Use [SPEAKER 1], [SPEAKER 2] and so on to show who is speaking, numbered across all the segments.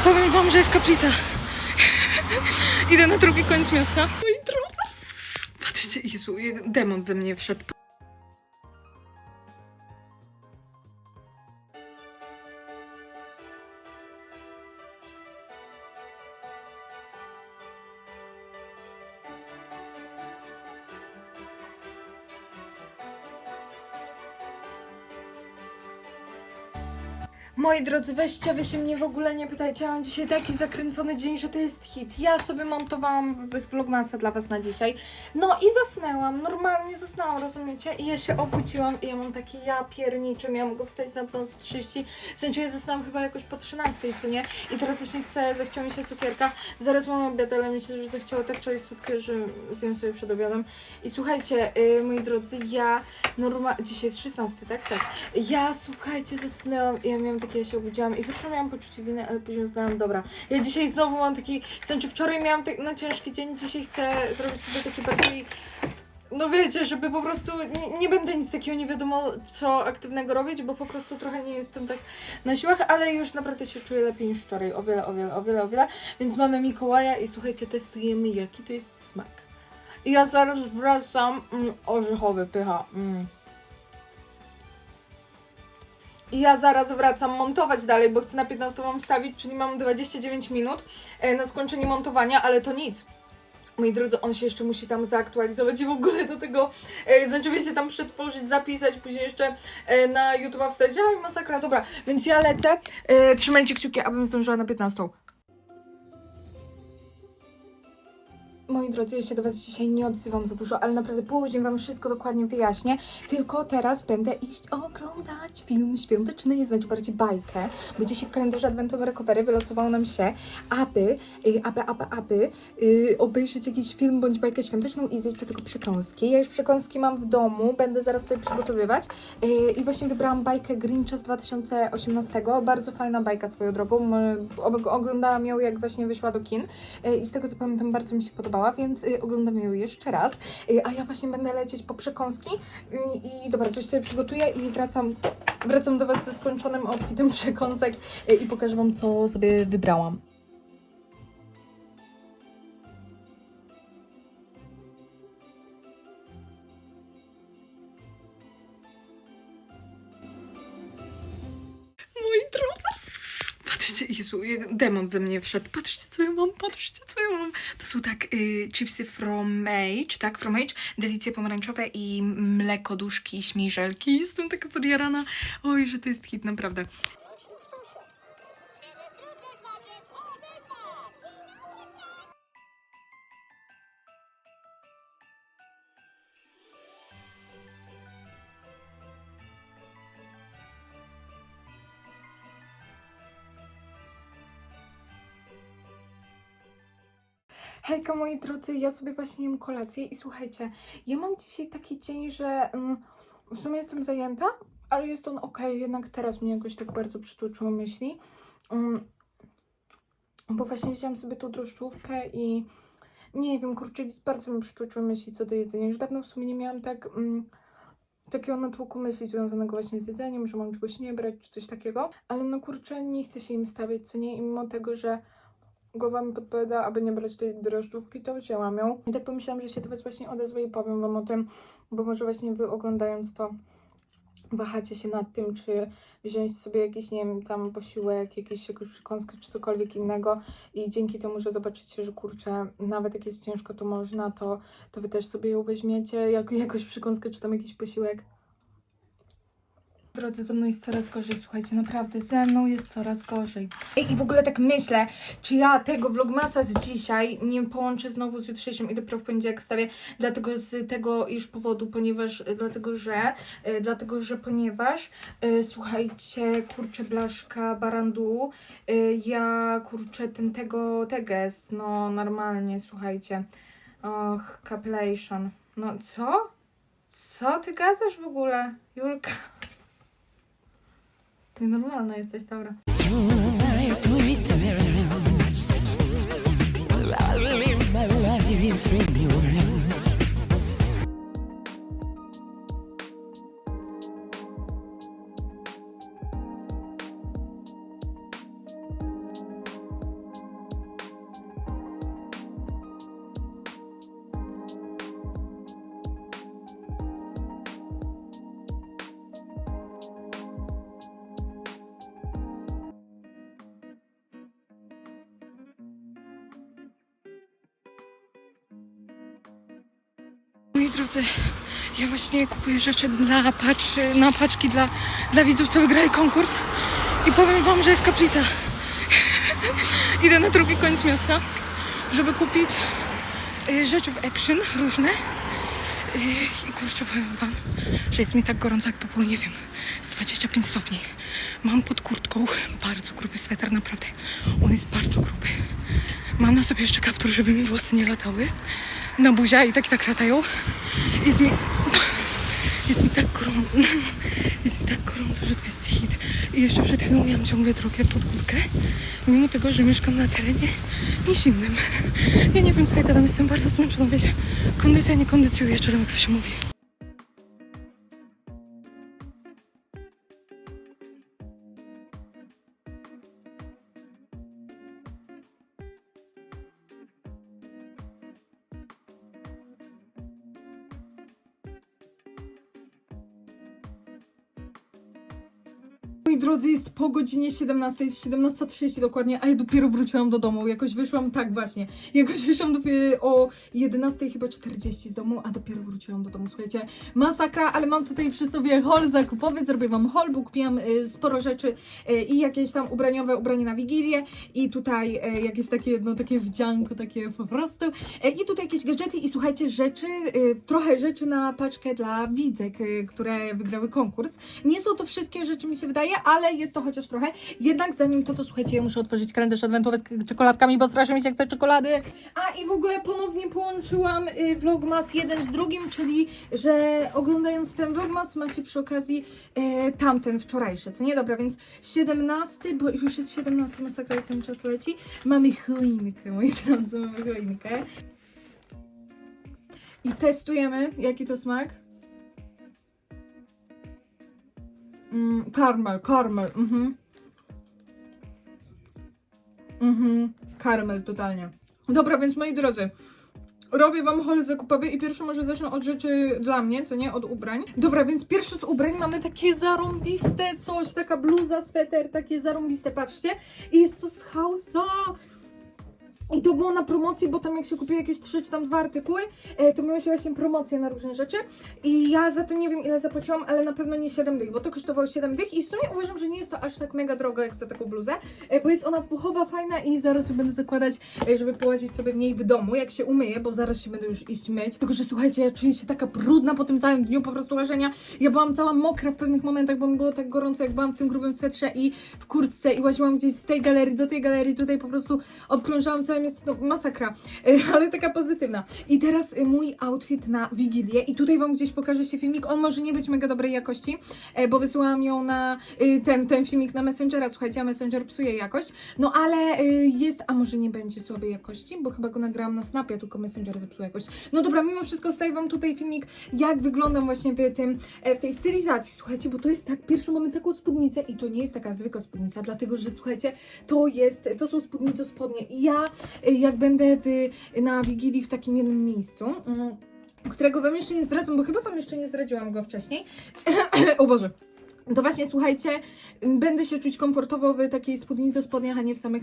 [SPEAKER 1] I powiem wam, że jest kaplica. Idę na drugi koniec miasta. Moi drodzy. Patrzcie, Jezu, demon we mnie wszedł. Moi drodzy, weźcie, wy się mnie w ogóle nie pytajcie, ja mam dzisiaj taki zakręcony dzień, że to jest hit. Ja sobie montowałam vlogmasa dla was na dzisiaj, no i zasnęłam, normalnie zasnęłam, rozumiecie? I ja się obudziłam i ja mam takie ja piernicze, miałam go wstać na 12.30, w sensie ja zasnęłam chyba jakoś po 13, co nie? I teraz właśnie chcę, zachciała mi się cukierka, zaraz mam obiad, ale myślę, że zachciała tak czegoś słodkie, że zjem sobie przed obiadem. I słuchajcie, yy, moi drodzy, ja normalnie, dzisiaj jest 16, tak? Tak. Ja, słuchajcie, zasnęłam i ja miałam takie, ja się obudziłam i pierwsze miałam poczucie winy, ale później uznałam, dobra, ja dzisiaj znowu mam taki, znaczy wczoraj miałam tak na ciężki dzień, dzisiaj chcę zrobić sobie taki bardziej, no wiecie, żeby po prostu, nie, nie będę nic takiego nie wiadomo co aktywnego robić, bo po prostu trochę nie jestem tak na siłach, ale już naprawdę się czuję lepiej niż wczoraj, o wiele, o wiele, o wiele, o wiele, więc mamy Mikołaja i słuchajcie, testujemy jaki to jest smak. I ja zaraz wracam, mm, orzechowy, pycha, mm. I ja zaraz wracam montować dalej, bo chcę na 15 mam wstawić, czyli mam 29 minut e, na skończenie montowania, ale to nic. Moi drodzy, on się jeszcze musi tam zaktualizować i w ogóle do tego e, się tam przetworzyć, zapisać, później jeszcze e, na YouTube'a wstawić. Aj, masakra, dobra. Więc ja lecę. E, trzymajcie kciuki, abym zdążyła na 15. Moi drodzy, ja się do Was dzisiaj nie odzywam za dużo, ale naprawdę później Wam wszystko dokładnie wyjaśnię. Tylko teraz będę iść oglądać film świąteczny, znaczy bardziej bajkę, bo dzisiaj w kalendarzu Adventowe Recovery wylosowało nam się, aby, y, aby, aby, aby y, obejrzeć jakiś film bądź bajkę świąteczną i zjeść do tego przekąski. Ja już przekąski mam w domu, będę zaraz sobie przygotowywać y, i właśnie wybrałam bajkę Grincha z 2018. Bardzo fajna bajka swoją drogą. Og- Oglądałam ją jak właśnie wyszła do kin i z tego co pamiętam bardzo mi się podobała, więc y, oglądamy ją jeszcze raz. Y, a ja właśnie będę lecieć po przekąski y, i dobra, coś sobie przygotuję i wracam, wracam do Was ze skończonym outfitem przekąsek i pokażę Wam, co sobie wybrałam. Demon we mnie wszedł. Patrzcie, co ja mam, patrzcie, co ja mam. To są tak y, chipsy from Age, tak, from Age, delicje pomarańczowe i mleko, duszki śmiżelki. Jestem taka podjarana. Oj, że to jest hit, naprawdę. Hejka moi drodzy, ja sobie właśnie jem kolację i słuchajcie, ja mam dzisiaj taki dzień, że mm, w sumie jestem zajęta, ale jest on ok, jednak teraz mnie jakoś tak bardzo przytłoczyło myśli. Mm, bo właśnie wziąłam sobie tą drożdżówkę i nie wiem, kurczę, bardzo mi przytłoczyło myśli co do jedzenia. Już dawno w sumie nie miałam tak mm, takiego natłoku myśli związanego właśnie z jedzeniem, że mam czegoś nie brać czy coś takiego. Ale no kurczę, nie chcę się im stawiać, co nie? Mimo tego, że głowa mi podpowiada, aby nie brać tej drożdżówki, to wzięłam ją. I tak pomyślałam, że się do Was właśnie odezwę i powiem Wam o tym, bo może właśnie Wy oglądając to wahacie się nad tym, czy wziąć sobie jakiś, nie wiem, tam posiłek, jakiś, jakąś czy cokolwiek innego i dzięki temu, że zobaczycie, że kurczę, nawet jak jest ciężko, to można, to, to Wy też sobie ją weźmiecie, jak, jakąś przekąskę, czy tam jakiś posiłek. Drodzy, ze mną jest coraz gorzej, słuchajcie, naprawdę, ze mną jest coraz gorzej. Ej, i w ogóle tak myślę, czy ja tego vlogmasa z dzisiaj nie połączę znowu z jutrzejszym i dopiero w poniedziałek wstawię, dlatego z tego już powodu, ponieważ, e, dlatego że, e, dlatego że, ponieważ, e, słuchajcie, kurczę blaszka barandu, ja kurczę ten tego, teges, no normalnie, słuchajcie, och, caplation, no co? Co ty gadasz w ogóle, Julka? Ty normalna jesteś, dobra. Drodzy, ja właśnie kupuję rzeczy dla patrz, na paczki dla, dla widzów, co wygrali konkurs. I powiem wam, że jest kaplica. Idę na drugi koniec miasta, żeby kupić y, rzeczy w action różne. Y, I kurczę, powiem wam, że jest mi tak gorąco jak po pół, nie wiem, jest 25 stopni. Mam pod kurtką bardzo gruby sweter, naprawdę. On jest bardzo gruby. Mam na sobie jeszcze kaptur, żeby mi włosy nie latały. Na buzia i tak tak latają. Jest mi... Jest mi tak gorąco. Jest mi tak gorąco, że to jest hit. I jeszcze przed chwilą miałam ciągle drogę pod górkę. Mimo tego, że mieszkam na terenie niezimnym. Ja nie wiem, co ja gadam, jestem bardzo zmęczona, wiecie. Kondycja nie kondycjuje, jeszcze tam jak to się mówi. Drodzy, jest po godzinie 17, jest 17.30 dokładnie, a ja dopiero wróciłam do domu. Jakoś wyszłam, tak właśnie, jakoś wyszłam dopiero o 11 chyba 40 z domu, a dopiero wróciłam do domu. Słuchajcie, masakra, ale mam tutaj przy sobie haul zakupowy, zrobię wam haul, bo kupiłam y, sporo rzeczy y, i jakieś tam ubraniowe ubranie na Wigilię i tutaj y, jakieś takie, no takie wdzianko, takie po prostu. Y, I tutaj jakieś gadżety i słuchajcie, rzeczy, y, trochę rzeczy na paczkę dla widzek, y, które wygrały konkurs. Nie są to wszystkie rzeczy, mi się wydaje, ale jest to chociaż trochę. Jednak zanim to, to słuchajcie, ja muszę otworzyć kalendarz adwentowy z czekoladkami, bo strasznie mi się chce czekolady. A i w ogóle ponownie połączyłam y, vlogmas jeden z drugim, czyli że oglądając ten vlogmas macie przy okazji y, tamten wczorajszy, co nie? Dobra, więc 17, bo już jest 17, masakra jak ten czas leci. Mamy choinkę, moi drodzy, mamy choinkę. I testujemy, jaki to smak. Mm, karmel, karmel, mhm. Mhm, karmel, totalnie. Dobra, więc moi drodzy, robię wam haul zakupowy i pierwszy może zacznę od rzeczy dla mnie, co nie, od ubrań. Dobra, więc pierwszy z ubrań mamy takie zarąbiste coś, taka bluza, sweter, takie zarąbiste, patrzcie. I jest to z Hausa. I to było na promocji, bo tam jak się kupuje jakieś trzy czy tam dwa artykuły, e, to miały się właśnie promocje na różne rzeczy. I ja za to nie wiem ile zapłaciłam, ale na pewno nie 7 dych, bo to kosztowało 7 dych i w sumie uważam, że nie jest to aż tak mega drogo jak za taką bluzę, e, bo jest ona puchowa, fajna i zaraz ją będę zakładać, e, żeby połazić sobie w niej w domu, jak się umyję, bo zaraz się będę już iść myć. Tylko, że słuchajcie, ja czuję się taka brudna po tym całym dniu po prostu łażenia. Ja byłam cała mokra w pewnych momentach, bo mi było tak gorąco, jak byłam w tym grubym swetrze i w kurtce i łaziłam gdzieś z tej galerii do tej galerii, tutaj po prostu obkrążałam całe miasto, no masakra, ale taka pozytywna. I teraz e, mój outfit na Wigilię i tutaj Wam gdzieś pokaże się filmik, on może nie być mega dobrej jakości, e, bo wysyłałam ją na e, ten, ten filmik na Messengera, słuchajcie, a Messenger psuje jakość, no ale e, jest, a może nie będzie słabej jakości, bo chyba go nagrałam na Snapie, tylko Messenger zepsuł jakość. No dobra, mimo wszystko staję Wam tutaj filmik, jak wyglądam właśnie w tym, e, w tej stylizacji, słuchajcie, bo to jest tak, pierwszy mamy taką spódnicę i to nie jest taka zwykła spódnica, dlatego, że słuchajcie, to jest, to są spódnice spodnie. I ja, jak będę w, na Wigilii w takim jednym miejscu, mm, którego Wam jeszcze nie zdradzam, bo chyba Wam jeszcze nie zdradziłam go wcześniej. o Boże. To właśnie, słuchajcie, będę się czuć komfortowo w takiej spódnicy, spodniach, a nie w samych,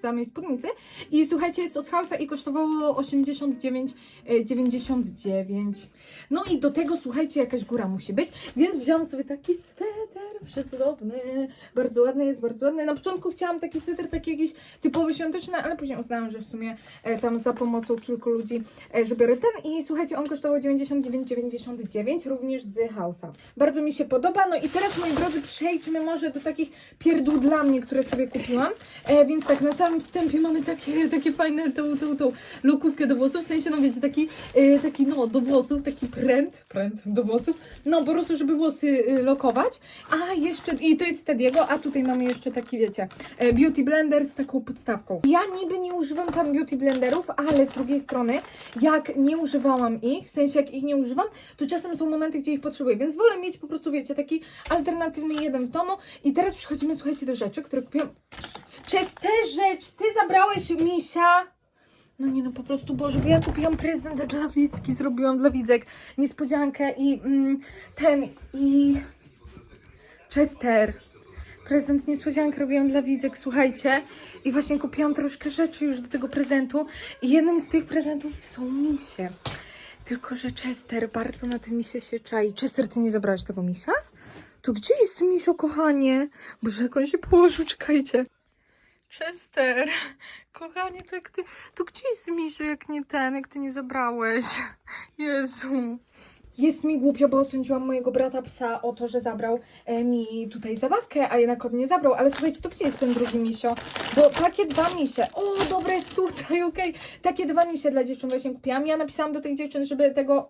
[SPEAKER 1] samej spódnicy. I słuchajcie, jest to z Hausa i kosztowało 89,99. No i do tego, słuchajcie, jakaś góra musi być, więc wziąłam sobie taki sweter przecudowny. Bardzo ładny jest, bardzo ładny. Na początku chciałam taki sweter, taki jakiś typowy świąteczny, ale później uznałam, że w sumie e, tam za pomocą kilku ludzi, e, że biorę ten. I słuchajcie, on kosztował 99,99 również z Hausa. Bardzo mi się podoba. No i teraz, moi drodzy, przejdźmy może do takich pierdół dla mnie, które sobie kupiłam. E, więc tak, na samym wstępie mamy takie, takie fajne tą, tą, tą lukówkę do włosów, w sensie, no wiecie, taki, e, taki no, do włosów, taki pręt, pręt do włosów, no po prostu, żeby włosy e, lokować. A jeszcze, i to jest z Tediego, a tutaj mamy jeszcze taki, wiecie, e, beauty blender z taką podstawką. Ja niby nie używam tam beauty blenderów, ale z drugiej strony, jak nie używałam ich, w sensie jak ich nie używam, to czasem są momenty, gdzie ich potrzebuję, więc wolę mieć po prostu, wiecie, taki alternatywny jeden w domu. I teraz przechodzimy, słuchajcie, do rzeczy, które kupiłam. Przez tę rzecz ty zabrałeś misia? No nie no, po prostu, Boże, bo ja kupiłam prezent dla Wicki, zrobiłam dla Widzek niespodziankę i mm, ten, i... Chester. Prezent niespodziankę robiłam dla Widzek, słuchajcie. I właśnie kupiłam troszkę rzeczy już do tego prezentu. I jednym z tych prezentów są misie. Tylko, że Chester bardzo na tym misie się czai. Chester, ty nie zabrałeś tego misia? To gdzie jest misio, kochanie? Boże, jak on się położył, czekajcie. Chester, kochanie, to jak ty, to gdzie jest misio, jak nie ten, jak ty nie zabrałeś? Jezu. Jest mi głupio, bo osądziłam mojego brata psa o to, że zabrał e, mi tutaj zabawkę, a jednak on nie zabrał. Ale słuchajcie, to gdzie jest ten drugi misio? Bo takie dwa misie. O, dobre jest tutaj, okej. Takie dwa misie dla dziewczyn właśnie kupiłam. Ja napisałam do tych dziewczyn, żeby tego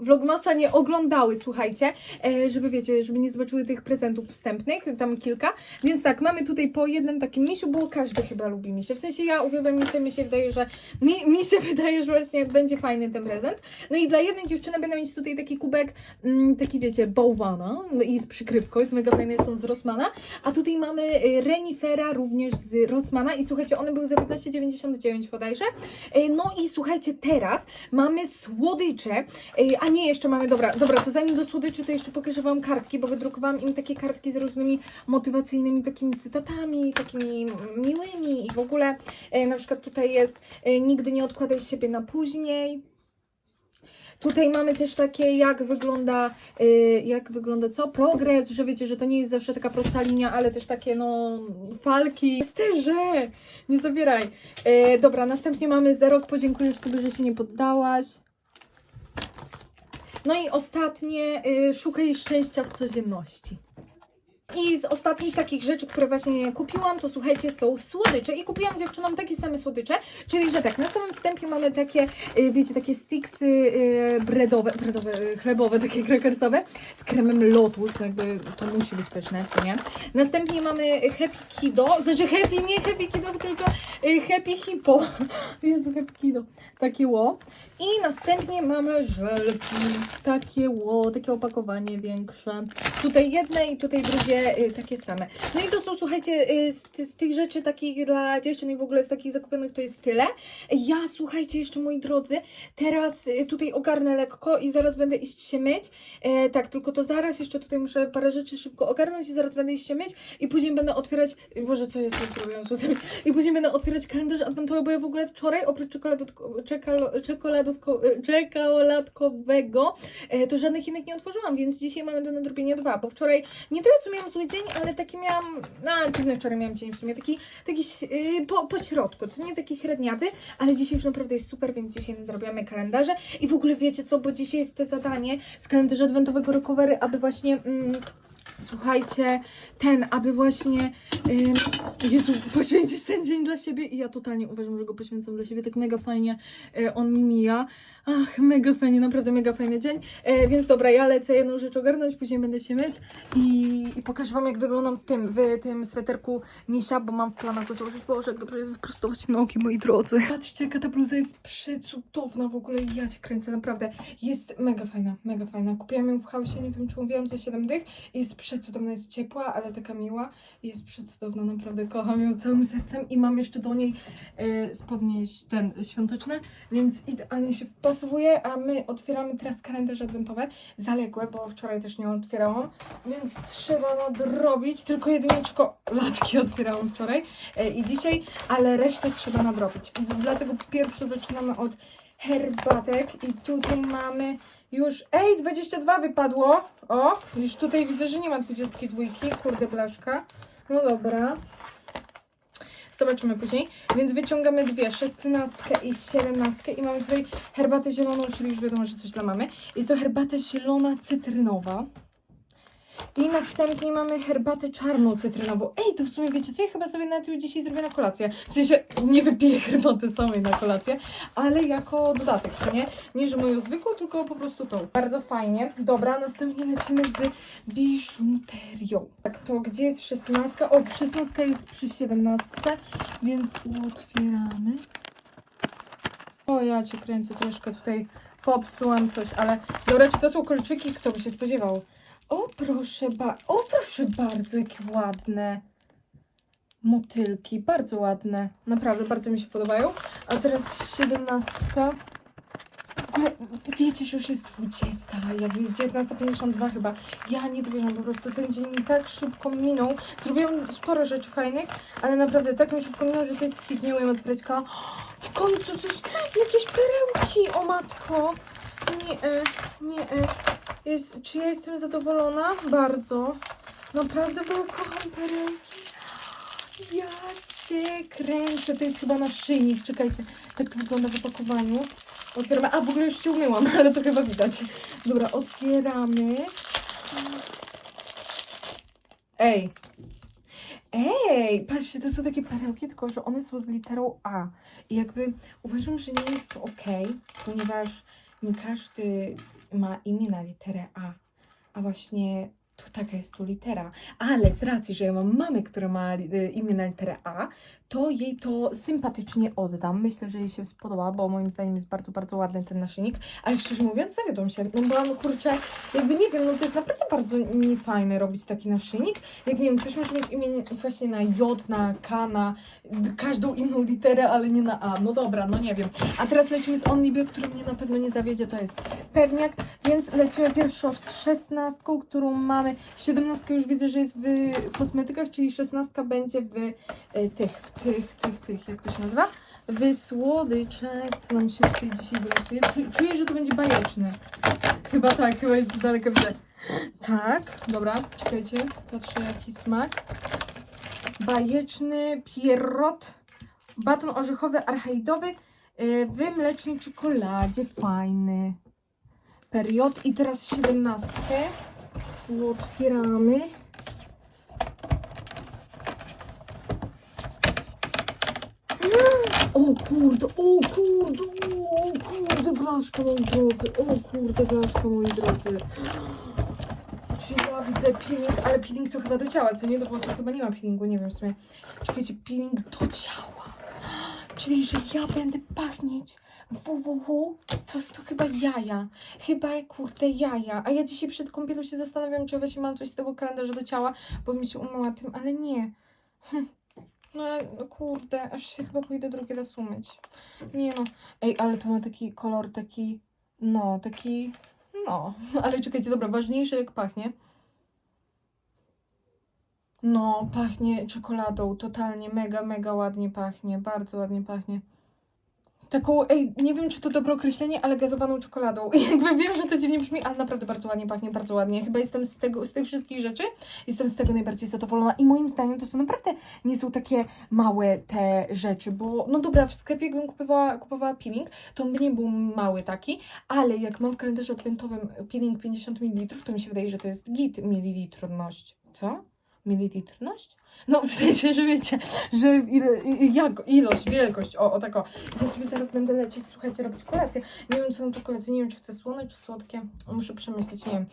[SPEAKER 1] Vlogmasa nie oglądały, słuchajcie, e, żeby wiecie, żeby nie zobaczyły tych prezentów wstępnych, tam kilka. Więc tak, mamy tutaj po jednym takim misiu, bo każdy chyba lubi misie. W sensie ja uwielbiam misie, mi się wydaje, że mi, mi się wydaje, że właśnie będzie fajny ten prezent. No i dla jednej dziewczyny będę mieć tutaj taki kubek, mm, taki wiecie, bałwana no i z przykrywką, jest mega fajny, jest on z Rossmana. A tutaj mamy y, renifera również z Rossmana i słuchajcie, one były za 15,99 bodajże. E, No i słuchajcie, teraz mamy słodycze, e, nie, jeszcze mamy, dobra, dobra, to zanim do słodyczy, to jeszcze pokażę Wam kartki, bo wydrukowałam im takie kartki z różnymi motywacyjnymi takimi cytatami, takimi miłymi i w ogóle, e, na przykład tutaj jest e, nigdy nie odkładaj siebie na później. Tutaj mamy też takie, jak wygląda, y, jak wygląda co? Progres, że wiecie, że to nie jest zawsze taka prosta linia, ale też takie, no, falki. Sterze! Nie zabieraj. E, dobra, następnie mamy za rok podziękujesz sobie, że się nie poddałaś. No i ostatnie, y, szukaj szczęścia w codzienności. I z ostatnich takich rzeczy, które właśnie kupiłam, to słuchajcie, są słodycze. I kupiłam dziewczynom takie same słodycze, czyli że tak, na samym wstępie mamy takie, y, wiecie, takie sticksy y, breadowe, y, chlebowe, takie krakersowe z kremem Lotus, no jakby to musi być pyszne, co nie? Następnie mamy Happy Kido, znaczy Happy, nie Happy Kido, tylko Happy Hippo. Jezu, Happy Kido. Takie ło. I następnie mamy żelki, takie ło, takie opakowanie większe. Tutaj jedne i tutaj drugie y, takie same. No i to są, słuchajcie, y, z, z tych rzeczy takich dla dziewczyn i w ogóle z takich zakupionych to jest tyle. Ja, słuchajcie, jeszcze moi drodzy, teraz y, tutaj ogarnę lekko i zaraz będę iść się myć. E, tak, tylko to zaraz jeszcze tutaj muszę parę rzeczy szybko ogarnąć i zaraz będę iść się myć i później będę otwierać, Boże, co jest z zrobiłam? I później będę otwierać kalendarz adwentowy, bo ja w ogóle wczoraj oprócz czekoladówko, e, czekoladkowego e, to żadnych innych nie otworzyłam, więc dzisiaj mamy do nadrobienia dwa, bo wczoraj nie tyle co miałam zły dzień, ale taki miałam, no dziwny wczoraj miałam dzień w sumie, taki, taki yy, po, po środku, co nie taki średniawy, ale dzisiaj już naprawdę jest super, więc dzisiaj nadrobiamy kalendarze i w ogóle wiecie co, bo dzisiaj jest to zadanie z kalendarza adwentowego recovery, aby właśnie... Mm, Słuchajcie, ten, aby właśnie ym, Jezu, poświęcić ten dzień dla siebie i ja totalnie uważam, że go poświęcam dla siebie, tak mega fajnie y, on mi mija. Ach, mega fajnie, naprawdę mega fajny dzień. E, więc dobra, ja lecę jedną rzecz ogarnąć, później będę się myć i, i pokażę Wam, jak wyglądam w tym, w tym sweterku misia, bo mam w planach go założyć. Boże, jak dobrze jest wyprostować nogi, moi drodzy. Patrzcie, jaka ta bluza jest przecudowna w ogóle. Ja cię kręcę, naprawdę. Jest mega fajna, mega fajna. Kupiłam ją w hausie, nie wiem, czy mówiłam, za 7 dych. Jest przecudowna, jest ciepła, ale taka miła. Jest przecudowna, naprawdę kocham ją całym sercem i mam jeszcze do niej e, spodnie ten świąteczne, więc idealnie się wpasowuje, a my otwieramy teraz kalendarze adwentowe, zaległe, bo wczoraj też nie otwierałam, więc trzeba nadrobić, tylko jedynie czekoladki otwierałam wczoraj e, i dzisiaj, ale resztę trzeba nadrobić, dlatego pierwsze zaczynamy od herbatek i tutaj mamy już, ej, 22 wypadło, o, już tutaj widzę, że nie ma 22, kurde blaszka, no dobra, Zobaczymy później. Więc wyciągamy dwie, szesnastkę i siedemnastkę i mamy tutaj herbatę zieloną, czyli już wiadomo, że coś dla mamy. Jest to herbata zielona cytrynowa. I następnie mamy herbatę czarną cytrynową. Ej, to w sumie wiecie co? Ja chyba sobie na tym dzisiaj zrobię na kolację. W sensie nie wypiję herbaty samej na kolację, ale jako dodatek, co nie? Nie, że moją zwykłą, tylko po prostu tą. Bardzo fajnie. Dobra, następnie lecimy z biżuterią. Tak, to gdzie jest szesnastka? O, szesnastka jest przy siedemnastce, więc otwieramy. O, ja cię kręcę troszkę tutaj. Popsułam coś, ale dobra, czy to są kolczyki? Kto by się spodziewał? O, proszę ba... O, proszę bardzo, jakie ładne motylki. Bardzo ładne. Naprawdę, bardzo mi się podobają. A teraz siedemnastka. ogóle wiecie, że już jest 20, jakby jest 19.52 chyba. Ja nie dowierzam po prostu, ten dzień mi tak szybko minął. Zrobiłam sporo rzeczy fajnych, ale naprawdę tak mi szybko minął, że to jest hit, nie umiem otwierać. W końcu coś, jakieś perełki, o matko. Nie, e, nie, e. Jest, czy ja jestem zadowolona? Bardzo. Naprawdę, bo kocham perełki. Ja cię kręcę. To jest chyba naszyjnik. Czekajcie. Tak to wygląda w opakowaniu. Otwieramy. A, w ogóle już się umyłam, ale to chyba widać. Dobra, otwieramy. Ej. Ej, patrzcie, to są takie perełki, tylko że one są z literą A. I jakby uważam, że nie jest to ok, ponieważ nie każdy ma imię na literę A. A właśnie tu taka jest tu litera. Ale z racji, że ja mam mamę, która ma y, imię na literę A, to jej to sympatycznie oddam. Myślę, że jej się spodoba, bo moim zdaniem jest bardzo, bardzo ładny ten naszyjnik. Ale szczerze mówiąc, zawiodłam się. No no kurczę, jakby nie wiem, no to jest naprawdę bardzo niefajne robić taki naszyjnik. Jak nie wiem, ktoś może mieć imię właśnie na J, na K, na każdą inną literę, ale nie na A. No dobra, no nie wiem. A teraz lecimy z Onlibie, który mnie na pewno nie zawiedzie, to jest pewniak, więc lecimy pierwszą z szesnastką, którą mamy mamy 17 już widzę, że jest w kosmetykach, czyli 16 będzie e, w tych, w tych, tych, tych, jak to się nazywa? W co nam się tutaj dzisiaj wylosuje. Czuję, że to będzie bajeczne. Chyba tak, chyba jest daleko widzę. Tak, dobra, czekajcie, patrzę jaki smak. Bajeczny pierrot, baton orzechowy archaidowy e, w mlecznej czekoladzie, fajny. Period i teraz 17. Otwieramy. O kurde, o kurde, o kurde, blaszka moi drodzy, o kurde, blaszka moi drodzy. Czy ja widzę peeling, ale peeling to chyba do ciała, co nie? Do włosów chyba nie ma peelingu, nie wiem w sumie. Czekajcie, peeling do ciała. Czyli, że ja będę pachnieć www, to to chyba jaja. Chyba, kurde, jaja. A ja dzisiaj przed kąpielą się zastanawiam, czy właśnie mam coś z tego kalendarza do ciała, bo mi się umyła tym, ale nie. Hm. No, no kurde, aż się chyba pójdę drugi raz umyć. Nie no. Ej, ale to ma taki kolor, taki, no, taki, no. Ale czekajcie, dobra, ważniejsze jak pachnie. No, pachnie czekoladą, totalnie, mega, mega ładnie pachnie, bardzo ładnie pachnie. Taką, ej, nie wiem czy to dobre określenie, ale gazowaną czekoladą. Jakby wiem, że to dziwnie brzmi, ale naprawdę bardzo ładnie pachnie, bardzo ładnie. Chyba jestem z tego, z tych wszystkich rzeczy, jestem z tego najbardziej zadowolona i moim zdaniem to są naprawdę, nie są takie małe te rzeczy, bo no dobra, w sklepie jakbym kupowała, kupowała peeling, to on by nie był mały taki, ale jak mam w kalendarzu adwentowym peeling 50 ml, to mi się wydaje, że to jest git mililitrność. Co? Mililitrność? No w sensie, że wiecie, że ile, jak, ilość, wielkość, o, o tak. Ja sobie zaraz będę lecieć, słuchajcie, robić kolację. Nie wiem, co na tu kolację, nie wiem, czy chcę słone, czy słodkie. Muszę przemyśleć, nie wiem.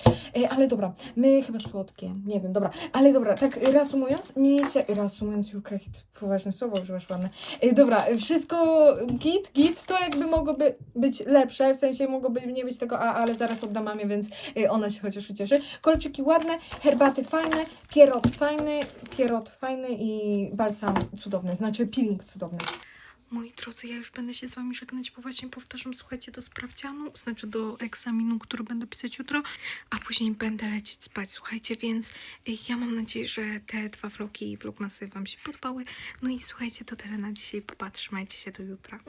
[SPEAKER 1] E, ale dobra, my chyba słodkie, nie wiem, dobra. Ale dobra, tak reasumując, mi się, reasumując, Julka, jakie poważne słowo używasz ładne. E, dobra, wszystko git, git, to jakby mogłoby być lepsze, w sensie mogłoby nie być tego A, ale zaraz oddam mamie, więc e, ona się chociaż ucieszy. Kolczyki ładne, herbaty fajne, pierot fajny, pierot fajny i balsam cudowny, znaczy peeling cudowny. Moi drodzy, ja już będę się z Wami żegnać, bo właśnie powtarzam, słuchajcie, do sprawdzianu, znaczy do egzaminu, który będę pisać jutro, a później będę lecieć spać, słuchajcie, więc y, ja mam nadzieję, że te dwa vlogi i vlogmasy Wam się podobały. No i słuchajcie, to tyle na dzisiaj, popatrzcie się do jutra.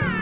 [SPEAKER 2] I